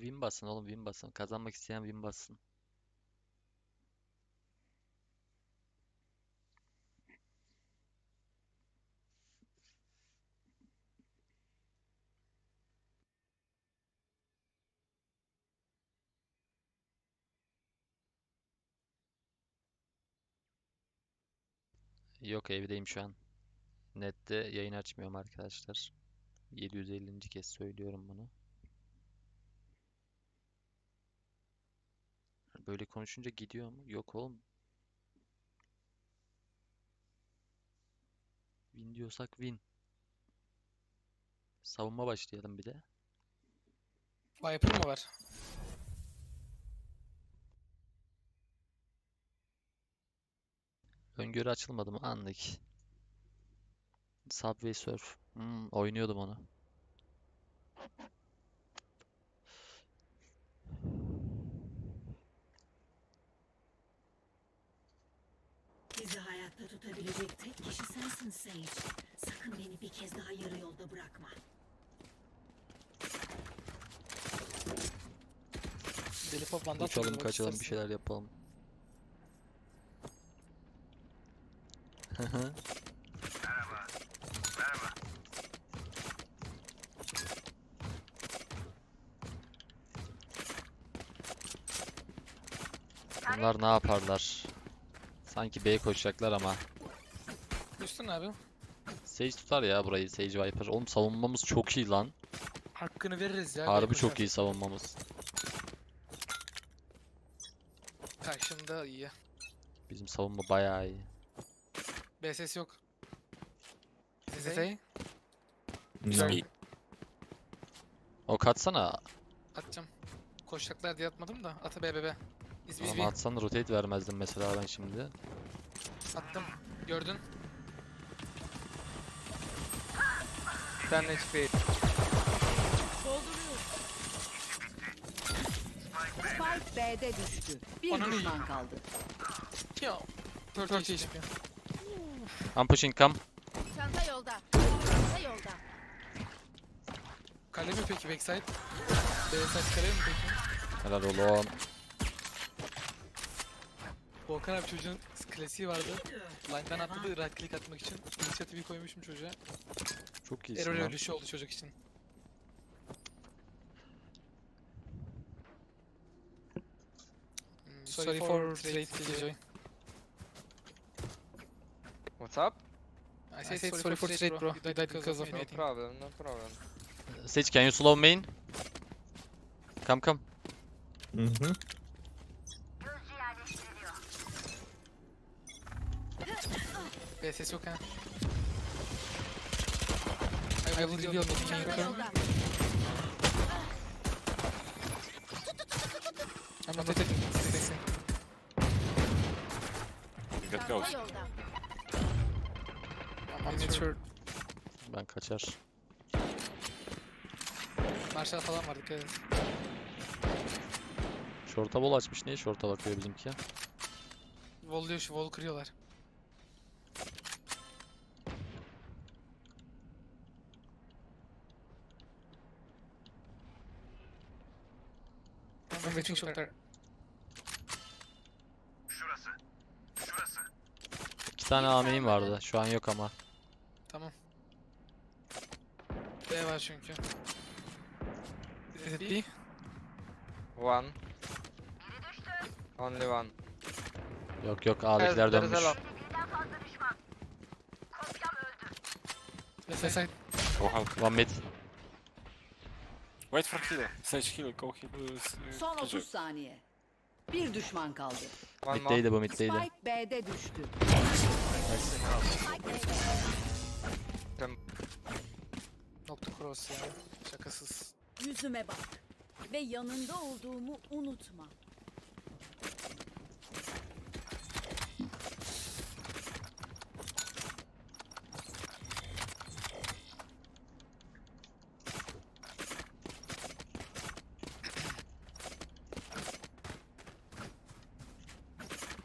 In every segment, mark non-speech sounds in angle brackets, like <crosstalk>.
win basın oğlum win basın. Kazanmak isteyen win bassın. Yok evdeyim şu an. Nette yayın açmıyorum arkadaşlar. 750. kez söylüyorum bunu. Böyle konuşunca gidiyor mu? Yok oğlum. Win diyorsak win. Savunma başlayalım bir de. Viper mı var? Öngörü açılmadı mı? Anlık. Subway Surf. Hmm, oynuyordum onu. Bizi hayatta tutabilecek tek kişi sensin Sage. Sakın beni bir kez daha yarı yolda bırakma. Deli pop Uçalım kaçalım bir istersin. şeyler yapalım. Bunlar ne yaparlar? Sanki B'ye koşacaklar ama. Üstün abi. Sage tutar ya burayı Sage Viper. Oğlum savunmamız çok iyi lan. Hakkını veririz ya. Harbi çok iyi savunmamız. Karşında iyi. Bizim savunma bayağı iyi. BSS yok. Zey. No. O katsana Atacağım. Koşacaklar diye atmadım da. Atı BBB. Biz ama atsan rotate vermezdim mesela ben şimdi. attım. Gördün. Ten HP. Spike B'de düştü. Bir Onun iyi. düşman kaldı. Ya. 4 HP. I'm pushing come. Çanta yolda. Çanta yolda. Kale mi peki backside? Backside kale mi peki? Helal oğlum. Volkan abi çocuğun klasiği vardı. Line'dan atladı right click atmak için. İnisiyatif koymuşum çocuğa. Çok iyisin Error lan. ölüşü oldu çocuk için. Hmm, Sorry for trade Killjoy. What's up? I said sorry for trade bro. You died because of No problem, no problem. Sage can you slow main? Come come. Mm-hmm. BSS yok ha. I will reveal come? yolda. I'm not. Stay Çanta yolda. I'm not sure. Ben kaçar. Marshall falan var dikkat edin. Short'a bol açmış. Niye short'a bakıyor bizimki? Wall'luyor şu wall kırıyorlar. I'm waiting shoulder. İki tane AM'im vardı. Şu an yok ama. Tamam. B var çünkü. Is it B? One. Only one. Yok yok A'dakiler There is a dönmüş. lot. Left side. Help. One mid. Wait for healer. Sage heal. Go heal. s- uh, Son Killjoy. 30 saniye. Bir düşman kaldı. One more. Middeydi bu middeydi. Spike B'de düştü. Nokta cross ya. Şakasız. Yüzüme bak. Ve yanında olduğumu unutma.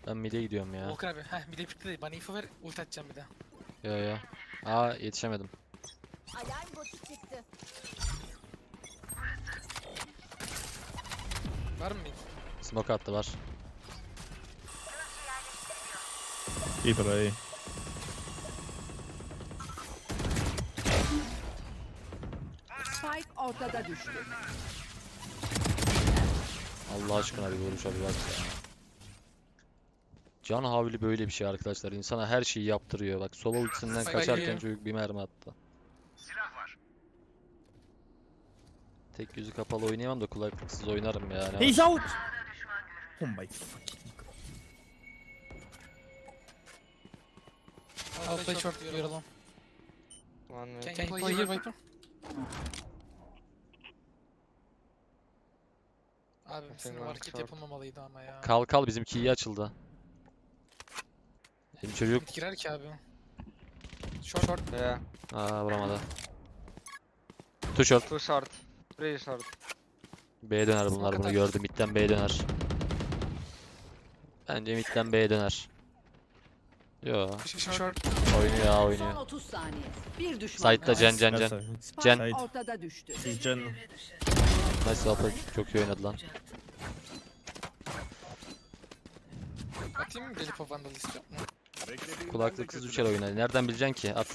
Ben mid'e gidiyorum ya. Volkan abi. Heh bir de de bana info ver. Ult atacağım bir daha. Yo yo. Aa yetişemedim. Alarm botu çıktı. Var mı mid? Smoke attı var. Keep it A. Spike ortada düştü. Allah aşkına bir vuruş abi bak ya. Can havli böyle bir şey arkadaşlar. İnsana her şeyi yaptırıyor. Bak solo ultisinden kaçarken çocuk bir mermi attı. Tek yüzü kapalı oynayamam da kulaklıksız oynarım yani. He's out! Oh my fucking I'll play short, you're alone. One. Can you play here, Viper? Abi Senin var, short. yapılmamalıydı ama ya. Kal kal bizimki iyi açıldı. Benim çocuk Mid girer ki abi. Short short. Yeah. Aa vuramadı. Two short. Two short. Three short. B'ye döner bunlar bunu gördüm. Mid'den B'ye döner. Bence mid'den B'ye döner. Yo Short. oynuyor ya Son oynuyor. 30 saniye. Bir düşman Side'da Cen Cen That's Cen. a- Spike Cen. Side. ortada düştü. He's Gen. Nice upper. Çok iyi oynadı lan. Atayım mı Gelip o Vandal istiyor mu? Kulaklıksız uçar oynadı. Nereden bileceksin ki? At.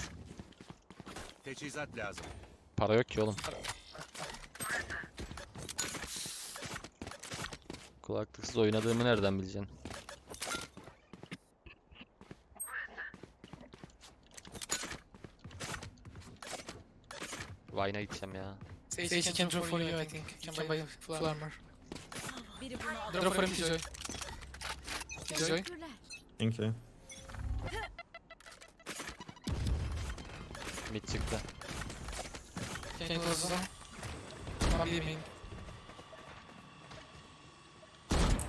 Teçhizat lazım. Para yok ki oğlum. Kulaklıksız oynadığımı nereden bileceksin? Vine'a gideceğim ya. Sage can drop for you I think. Can buy full armor. Drop for him. Killjoy. Teşekkürler. Thank you. Mid çıktı. Can you close the door? One B main.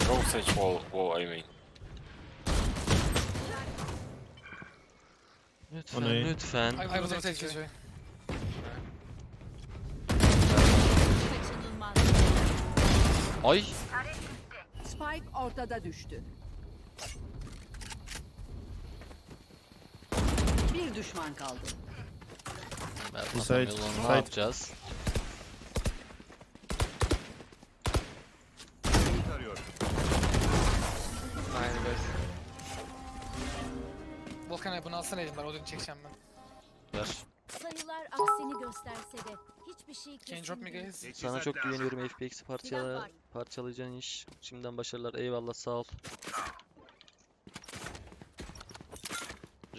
Go stage wall, wall I mean. Lütfen, O ne? lütfen. I was on Sage Killjoy. Kaçınılmaz. Ay! Spike ortada düştü. Bir düşman kaldı. Merhaba, onu side. ne yapacağız? Volkan abi bunu alsana elimden. Odin çekeceğim ben. Ver. Sayılar aksini gösterse de hiçbir şey you drop kesin değil. guys? Sana çok güveniyorum FPX'i parçala, var. parçalayacağın iş. Şimdiden başarılar. Eyvallah sağ ol.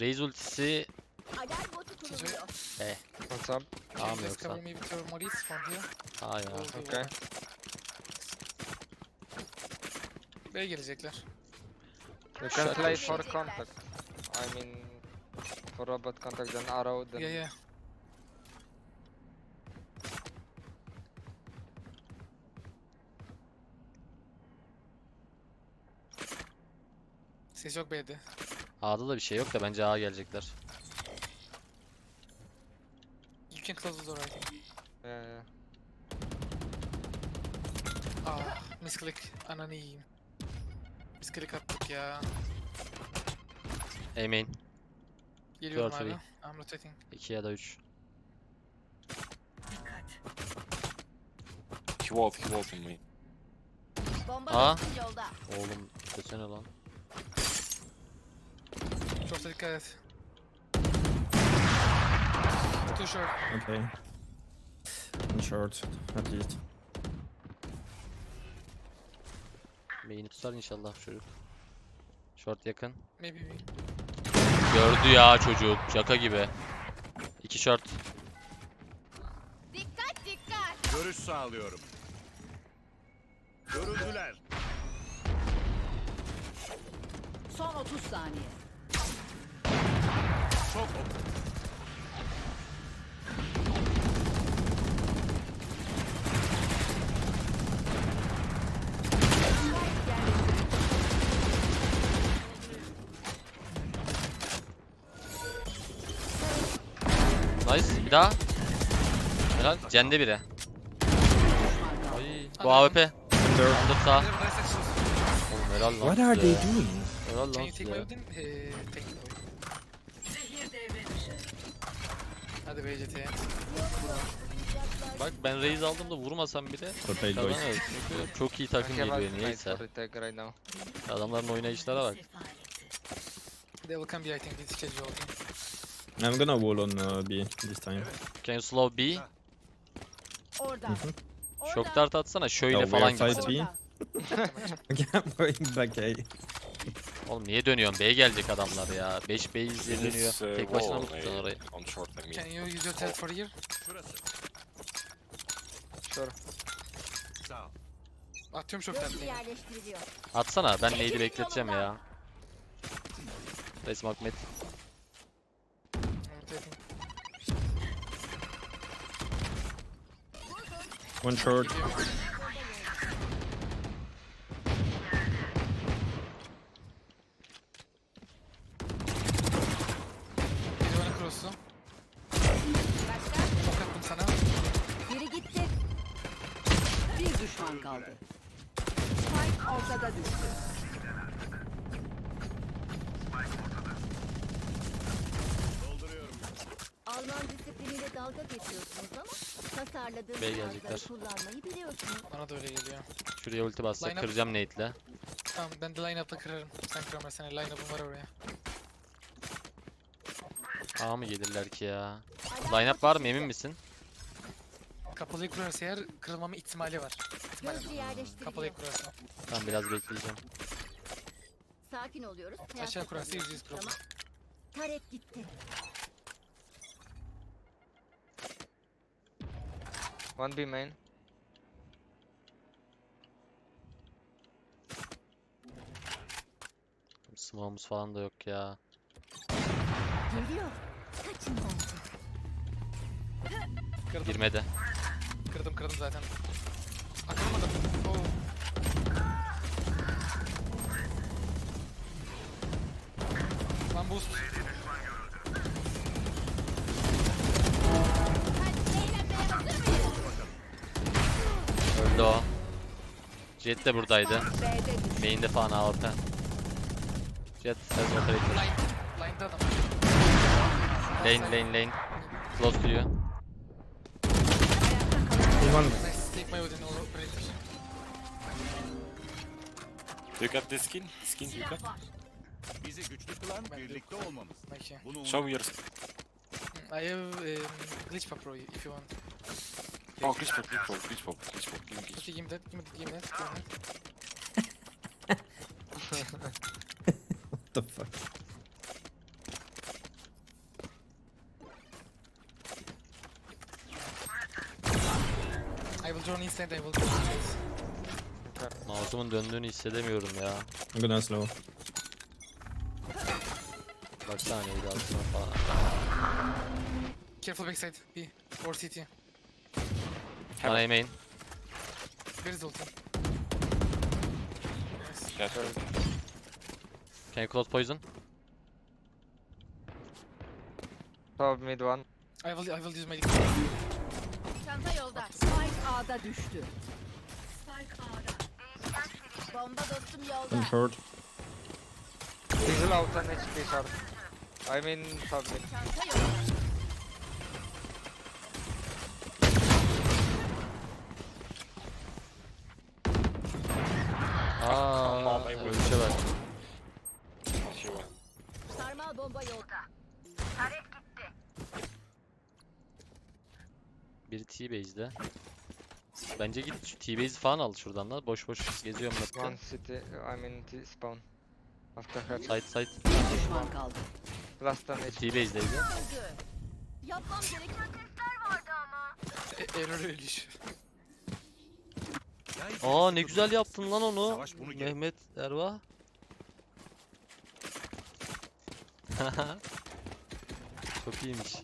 Raze ultisi Alarm botu kuruluyor. What's up? Can you guys yoksa? cover me with your mollies from here? A ya. Oldu, Okay. B'ye gelecekler. You can Shut play up. for contact. I mean, for robot contact, then arrow, then Yeah yeah. Ses yok B'de. A'da da bir şey yok da bence A gelecekler. You can close the I think. yeah, yeah. Ah, misclick. Ananı yiyeyim. Misclick attık ya. A main. Geliyorum Dört abi. I'm rotating. 2 ya da 3. He walled, he walled in me. Bomba Aa. yolda. Oğlum desene lan. Short'a dikkat et. Too short. Okay. In short, at least. Main'i tutar inşallah çocuk. Short yakın. Maybe me. Gördü ya çocuk. Şaka gibi. 2 short. Dikkat dikkat. Görüş sağlıyorum. Görüldüler. Son 30 saniye. Çok ok. Bir daha. Helal. Cende biri. Ay. Bu AWP. Under. Sağ. Oğlum helal lan What are size. they doing? Helal Can lan you take my size. Odin? Eh, take devre dışı. Hadi BCT'ye. Bak ben raise aldığımda vurmasam bile Rotate boys. kazanıyoruz. Çünkü çok iyi takım geliyor niyeyse. right now. Adamların oynayışlara bak. They will come B I think this schedule. I'm gonna wall on uh, B this time. Can you slow B? Orada. Mhm. Şok dart atsana şöyle we falan side gitsin. B. Okay, I'm going back A. Oğlum niye dönüyorsun? B'ye gelecek adamlar ya. 5 B izle dönüyor. This uh, Tek başına mı tuttun uh, orayı? on short, I mean. Can you use your teleport for here? Sure. Atıyorum şok Gözcü yerleştiriliyor. Atsana ben nade'i bekleteceğim ya. Resmi Ahmet. One short. Biri bana cross'u. Başka? Ok attım sana. Biri gitti. Bir düşman kaldı. Spike ortada düştü. Alman disipliniyle dalga geçiyorsunuz ama tasarladığım Bey cihazları gelecekler. kullanmayı biliyorsunuz. Bana da öyle geliyor. Şuraya ulti bassa Line up. kıracağım nade'le. Tamam ben de line-up'la kırarım. Sen kıramazsan line-up'ım var oraya. A mı gelirler ki ya? Line up var mı emin misin? Kapalıyı kurarsa eğer kırılmama ihtimali var. İhtimali Gözcü var. yerleştiriliyor. Kapalıyı kurarsa. Tamam biraz bekleyeceğim. Sakin oluyoruz. Aşağı Hayatta kurarsa kalıyoruz. yüzde yüz problem. Tamam. Taret gitti. One B main. Smoke'umuz falan da yok ya. Geliyor. Kaçın bence. Kırdım. Girmedi. Kırdım kırdım zaten. Akılmadım. Oo. Lan boost. Öldü o. Jet de buradaydı. Main'de falan A orta. Jet has operator. Lane lane lane. Close to you. Operator. Do you got this skin? Skin you got? Bizi güçlü kılan birlikte olmamız. Bunu. Show your skin. I have um, glitch pro if you want. Oh, glitch pop, glitch pop, glitch pop, glitch pop. Give me glitch. Give me that. Give me that. Give me that. Give me that. What the fuck? I will drone instant. I will drone instant. Mouse'umun döndüğünü hissedemiyorum ya. I'm gonna slow. Baksana neydi altına falan. Careful backside. B or CT. One A main. Where is ulti? Can you close poison? Top mid one. I will. I will use my. Çanta yolda. Spike A'da düştü. Spike A'da. Bomba dostum yolda. short. Diesel out on HP short. I mean top mid. Çanta yolda. Aa, ölçe bak. she won. Sarmal bomba yolda. Biri T-base'de. Bence git şu T-base falan al şuradan da. Boş boş geziyorum One map'te. city. I mean T spawn. After her. Side side. Düşman kaldı. Last on HP. T-base'deydi. Yapmam gereken testler vardı ama. E- Error ölüş. Aa ne güzel yaptın lan onu. Savaş bunu Mehmet Erva. <laughs> Çok iyiymiş.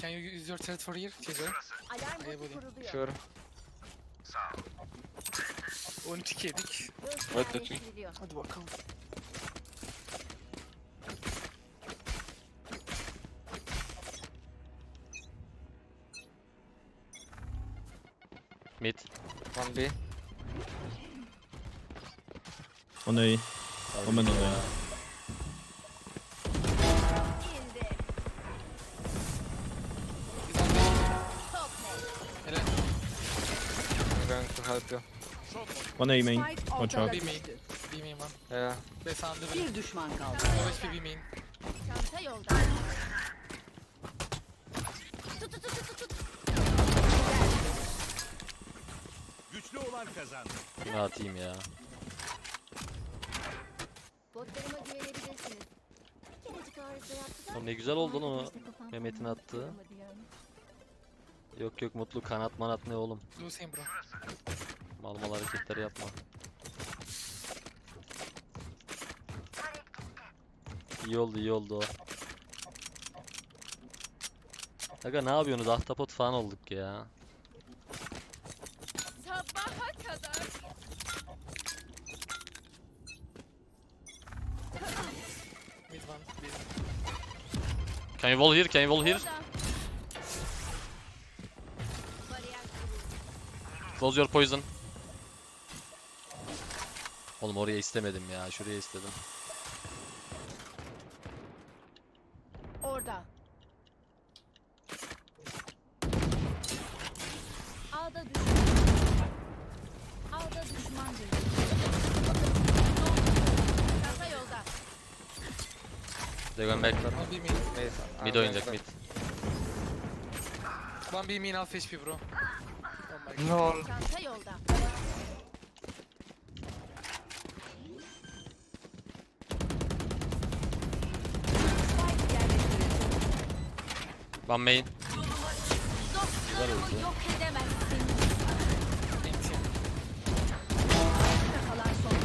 Can you use your turret for here? Teaser. Alarm Eyvallah. botu kuruluyor. Sure. 12 yedik. Gözcü What did we- yerleştiriliyor. Hadi bakalım. Mid. One B. On A. Omen on A. help you. One A main. Watch out. B main. B main one. Yeah. Sağında biri. Bir düşman kaldı. HP B main. Çanta yolda. Tut tut tut tut tut. Güçlü olan kazandı. Şunu atayım ya. Botlarıma güvenebilirsiniz. Bir kerecik arıza yaptılar. Oğlum ne güzel oldu lan o Mehmet'in attığı. Yok yok mutlu kanat manat ne oğlum. Same bro. Mal mal hareketleri yapma. İyi oldu iyi oldu o. Aga ne yapıyorsunuz? Ahtapot falan olduk ya. Sabaha kadar. Can you wall here? Can you wall here? Close your poison. Oğlum oraya istemedim ya. Şuraya istedim. Orada. Ağda düşman. Ağda düşman. Çanta yolda. Going back. One B main. Mid. Mid oynayacak mid. One B main half HP bro. God. No. Çanta yolda. Spike yerleştirildi. One main. Dostlarımı yok edemezsin. Ayakta kalan son.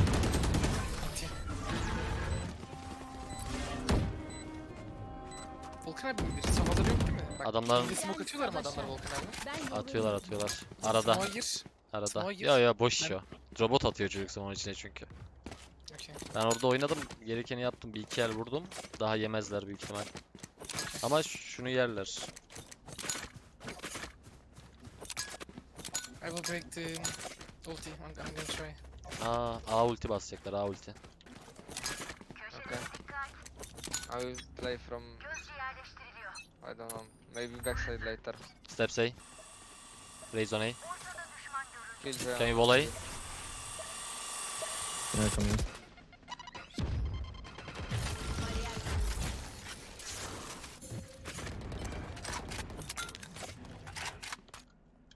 Volkan abi mi biri? Bak, Adamlar- şimdi smoke atıyorlar mı adamlar Volkan abi? Atıyorlar atıyorlar. Arada. Smoke'a gir. Arada. Ya ya boş iş Ben- o. Robot atıyor çocuk onun içine çünkü. Okey. Ben orada oynadım. Gerekeni yaptım. Bir iki el vurdum. Daha yemezler büyük ihtimal. Ama şunu yerler. I will break the ulti. I'm, I'm gonna try. Aa, A ulti basacaklar. A ulti. Okay. I will play from. I don't know. Maybe backside later. Steps A. Raise on A. Kill the. Can you wall A? Yeah, come in.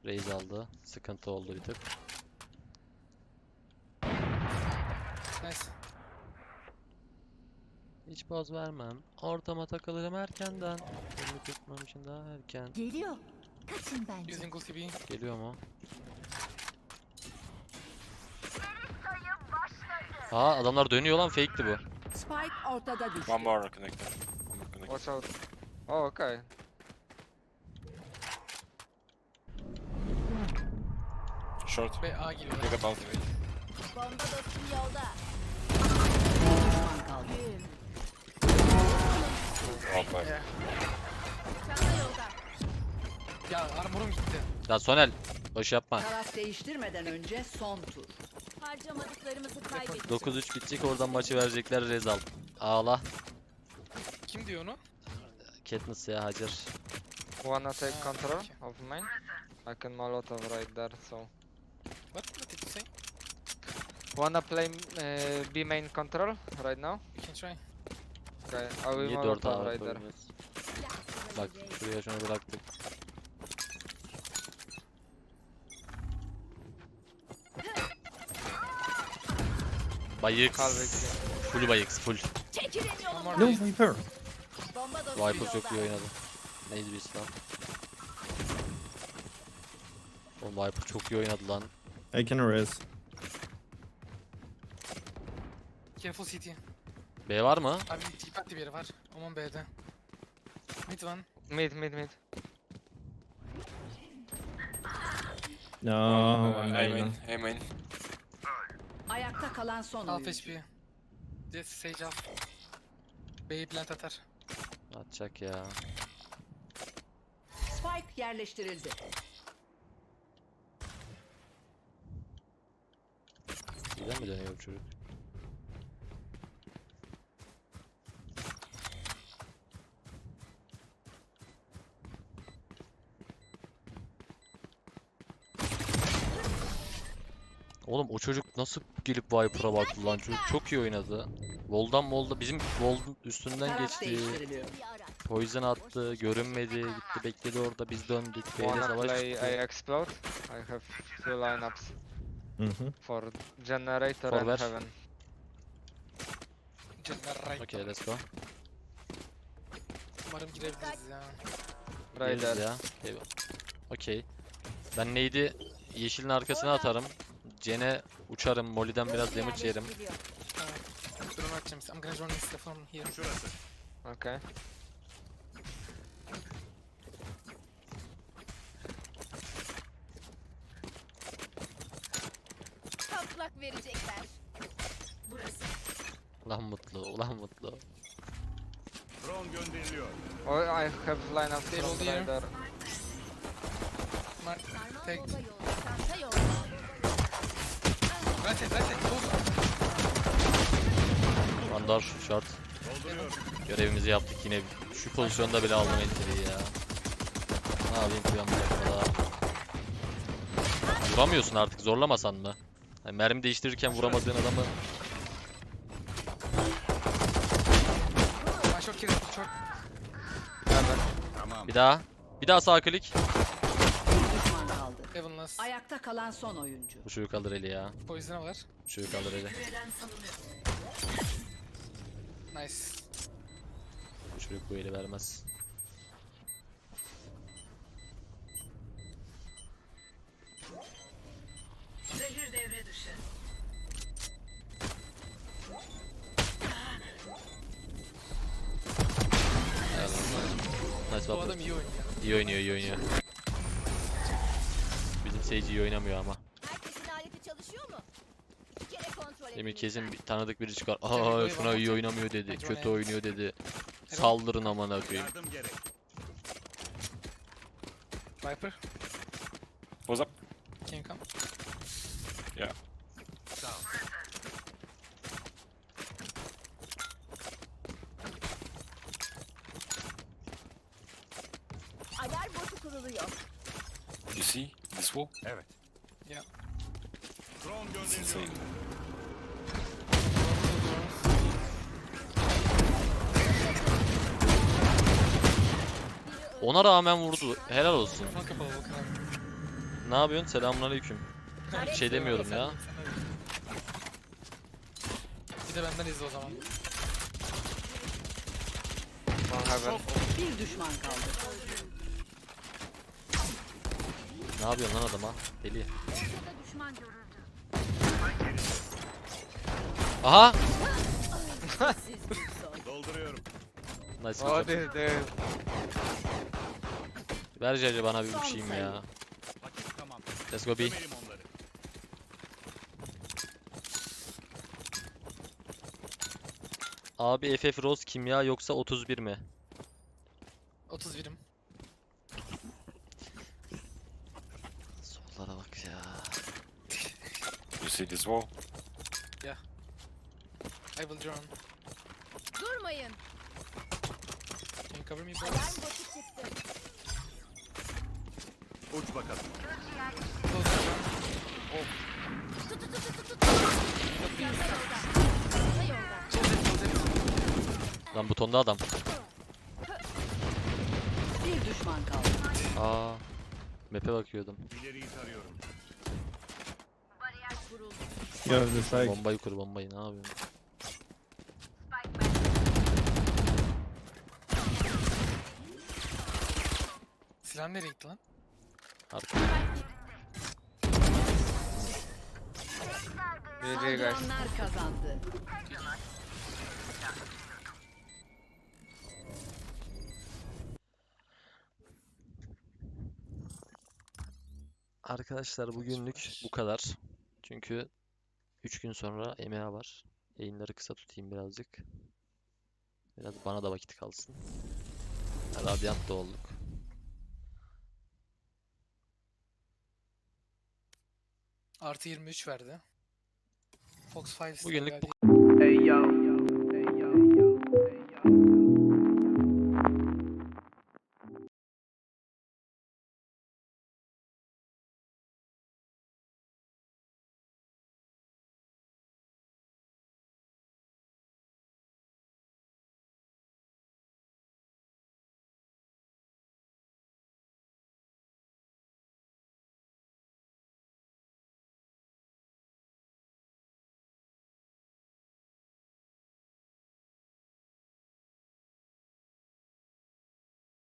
Raise aldı. Sıkıntı oldu bir tık. Nice. Hiç poz vermem. Ortama takılırım erkenden. Elimi tutmam için daha erken. Geliyor. Kaçın bence. Using ulti B. Geliyor mu? Aa adamlar dönüyor lan fake'ti bu. Spike ortada düştü. One more connector. One more connector. Watch out. Oh, okay. Short. B A geliyor. Look at ultimate. Bomba dostum yolda. Bir düşman kaldı. Yolda. Ya armorum gitti. Ya Sonel boş yapma. Taraf değiştirmeden önce son tur. Harcamadıklarımızı kaybettik. 9-3 bitecek oradan maçı verecekler Rezal. Ağla. Kim diyor onu? Katniss ya Hacer. Wanna take Ah, control okay. of main? I can molotov right there, so. What? What did you say? Wanna play uh, B main control right now? We can try. Will Niye 4 molotov ağla right there. koymuyoruz? Bak şuraya şunu bıraktık. Bayık. Halvek. Full bayık full. Çekilin yolumdan. No. Viper. Bomba dostum Viper çok iyi oynadı. Neydi biz lan? Oğlum Viper çok iyi oynadı lan. I can res. Careful CT. B var mı? Abi tip attı bir yeri var. Aman B'de. Mid one. Mid, mid, mid. No, Uh, one A main. main. A main. Ayakta kalan son Half oyuncu. HP. Yes, Sage half. B'yi plant atar. Atacak ya. Spike yerleştirildi. Birden mi dönüyor bu çocuk? Oğlum o çocuk nasıl gelip Viper'a baktı lan çocuk çok iyi oynadı. Vol'dan Vol'da bizim Vol'un üstünden geçti. Poison attı, görünmedi, gitti bekledi orada biz döndük. Wanna savaş play çıktı. I explode? I have two lineups for generator For and heaven. Cennet Okay let's go. Umarım girebiliriz ya. Gireriz there. ya. Okey. Ben neydi yeşilin arkasına atarım. Cene uçarım. Molly'den biraz damage yerim. Drone atacağım. I'm gonna drone this from here. Şurası. Okay. Patlak verecekler. Burası. Ulan mutlu, ulan mutlu. Drone gönderiliyor. Oh, I have from rolled here. radar. Mark. Tek. yolda. Çanta yolda. Side, right. Dolduruyorum. Görevimizi yaptık yine. Şu pozisyonda bile aldım entry'yi ya. Ne yapayım bu dakikada? Vuramıyorsun artık zorlamasan mı? Yani mermi değiştirirken vuramadığın adamı Ben bir daha. Bir daha sağ klik. Last. Ayakta kalan son oyuncu. Bu çocuk alır eli ya. Poison'a var. Bu çocuk alır eli. Nice. Bu çocuk bu eli vermez. Zehir devre dışı. Nice Bu adam iyi oynuyor. İyi oynuyor, iyi oynuyor. Sage iyi oynamıyor ama. Herkesin aleti çalışıyor mu? İki kere kontrol edin Emir lütfen. kesin bir tanıdık biri çıkar. Aa şuna iyi oynamıyor dedi. Kötü oynuyor dedi. Saldırın amına koyayım. Yardım gerek. Viper. What's up? Can you come? Sağ ol. Alarm botu kuruluyor. You see this wall? Evet. Ya. Drone insane. Ona rağmen vurdu. Helal olsun. Ne yapıyorsun? Selamünaleyküm. Bir şey demiyorum ya. Bir de benden izle o zaman. Bir düşman kaldı. Ne yapıyorsun lan adama? Deli. Ortada düşman görüldü. Aha! Dolduruyorum. Nice hocam. this, this. Ver Cece bana bir uçayım ya. Vakit tamam. Let's go B. Gömelim onları. Abi FF Rose kimya yoksa 31 mi? 31'im. Sollara bak ya. You see this wall? I will drone. Durmayın. Can you cover me Alarm boys? botu çıktı. Uç bakalım. Close drone. Çanta yolda. Çanta yolda. Close it, close it. Lan butonda adam. Bir düşman kaldı. Aa. Map'e bakıyordum. İleriyi tarıyorum. The side. Bombayı kur bombayı ne yapıyorsun? Silahım nereye gitti lan? Arka. GG guys. Saldıranlar kazandı. Arkadaşlar bugünlük bu kadar. Çünkü 3 gün sonra EMA var. Yayınları kısa tutayım birazcık. Biraz bana da vakit kalsın. Radyant da olduk. Artı 23 verdi. Fox 5 Bugünlük bu.